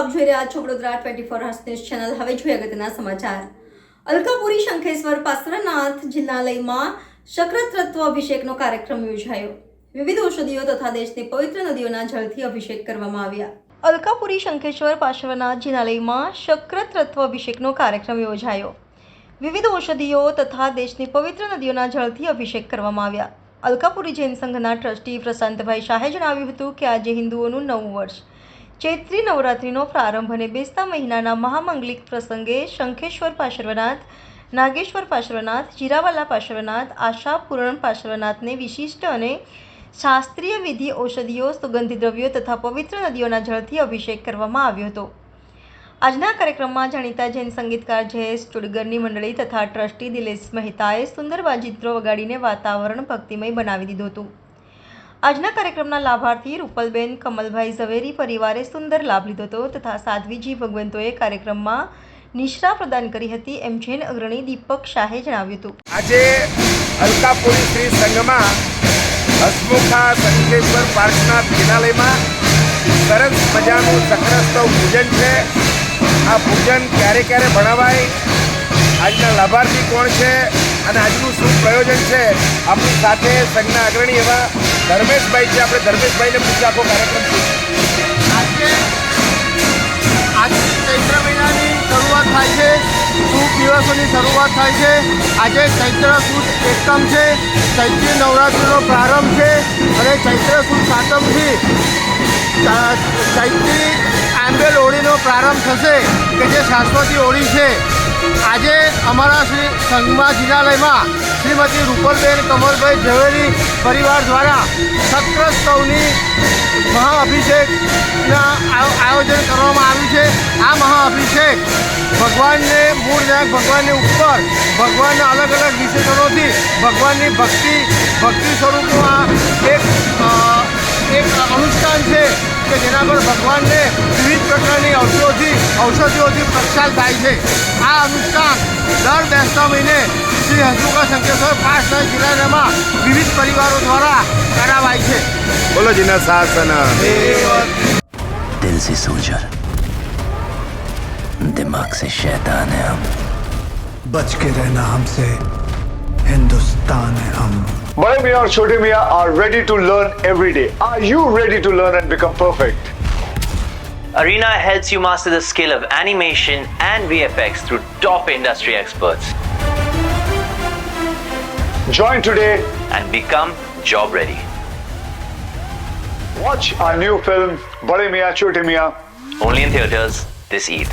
આપ જોઈ રહ્યા છો Vadodara twenty four hours news channel હવે જોઈએ અગત્યના સમાચાર. અલકાપુરી, શંખેશ્વર, પાસરાનાથ જિલ્લાલયમાં શક્રતત્વ અભિષેકનો કાર્યક્રમ યોજાયો. વિવિધ ઔષધિઓ તથા દેશની પવિત્ર નદીઓના જળથી અભિષેક કરવામાં આવ્યા. અલકાપુરી, શંખેશ્વર, પાર્શ્વનાથ જિનાલયમાં શક્રતત્વ અભિષેકનો કાર્યક્રમ યોજાયો. વિવિધ ઔષધિઓ તથા દેશની પવિત્ર નદીઓના જળથી અભિષેક કરવામાં આવ્યા. અલકાપુરી જૈન સંઘના ટ્રસ્ટી પ્રશાંતભાઈ શાહે જણાવ્યું હતું કે આજે હિન્દુઓનું નવું વર્ષ. ચૈત્રી નવરાત્રિનો પ્રારંભ અને બેસતા મહિનાના મહામંગલિક પ્રસંગે શંખેશ્વર પાર્શ્વનાથ, નાગેશ્વર પાર્શ્વનાથ, જીરાવાલા પાર્શ્વનાથ, આશા પૂરણ પાર્શ્વનાથને વિશિષ્ટ અને શાસ્ત્રીય વિધિ ઔષધિઓ, સુગંધી દ્રવ્યો તથા પવિત્ર નદીઓના જળથી અભિષેક કરવામાં આવ્યો હતો. આજના કાર્યક્રમમાં જાણીતા જૈન સંગીતકાર જયેશ ચુડગરની મંડળી તથા ટ્રસ્ટી દિલેશ મહેતાએ સુંદર વાજિત્રો વગાડીને વાતાવરણ ભક્તિમય બનાવી દીધું હતું. આજના કાર્યક્રમના લાભાર્થી રૂપલબેન કમલભાઈ ઝવેરી પરિવારે સુંદર લાભ લીધો હતો તથા સાધ્વીજી ભગવંતોએ કાર્યક્રમમાં નિશ્રા પ્રદાન કરી હતી એમ જૈન અગ્રણી દીપક શાહે જણાવ્યું હતું. આજે અલકાપુરી શ્રી સંઘમાં હસમુખા સંકેશ્વર પાર્કનાથ ફિનાલેમાં સરસ મજાનું ચક્રસ્તવ પૂજન છે. આ પૂજન ક્યારે ક્યારે ભણાવાય? આજના લાભાર્થી કોણ છે? અને આજનું શું પ્રયોજન છે? આપણી સાથે સંઘના અગ્રણી એવા ધર્મેશભાઈ છે, આપણે ધર્મેશભાઈને પૂછીએ આખો કાર્યક્રમ. આજે આજે ચૈત્ર મહિનાની શરૂઆત થાય છે, શુભ દિવસોની શરૂઆત થાય છે. આજે ચૈત્ર સુદ એકમ છે, ચૈત્રી નવરાત્રિનો પ્રારંભ છે અને ચૈત્ર સુદ સાતમથી ચૈત્રી આંબેલ હોળીનો પ્રારંભ થશે, કે જે શાશ્વતી હોળી છે. આજે અમારા શ્રી સંઘમા જિલ્લાલયમાં શ્રીમતી રૂપલબેન કમલભાઈ ઝવેરી પરિવાર દ્વારા શક્રોત્સવની મહાઅભિષેકના આયોજન કરવામાં આવ્યું છે. આ મહાઅભિષેક ભગવાનને મૂળ નાયક ભગવાનની ઉપર, ભગવાનના અલગ અલગ વિશેષણોથી ભગવાનની ભક્તિ ભક્તિ સ્વરૂપનું આ એક એક અનુષ્ઠાન છે કે જેના પર ભગવાનને વિવિધ પ્રકારની ઔષધિઓથી ઔષધિઓથી પ્રસાદ થાય છે. આ અનુષ્ઠાન દર બેસતા મહિને શ્રી હસમુખા શંકેશ્વર પાસના જિલ્લામાં વિવિધ પરિવારો દ્વારા કરાવાય છે બોલો જીના શાસન दिल से सोल्जर दिमाग से शैतान है हम बच के रहना हमसे हिंदुस्तान है हम Bade Mian or Chote Mian are ready to learn every day. Are you ready to learn and become perfect? Arena helps you master the skill of animation and VFX through top industry experts Join today. and become job ready. Watch our new film Bade Mian Chote Mian Only in theaters this Eid.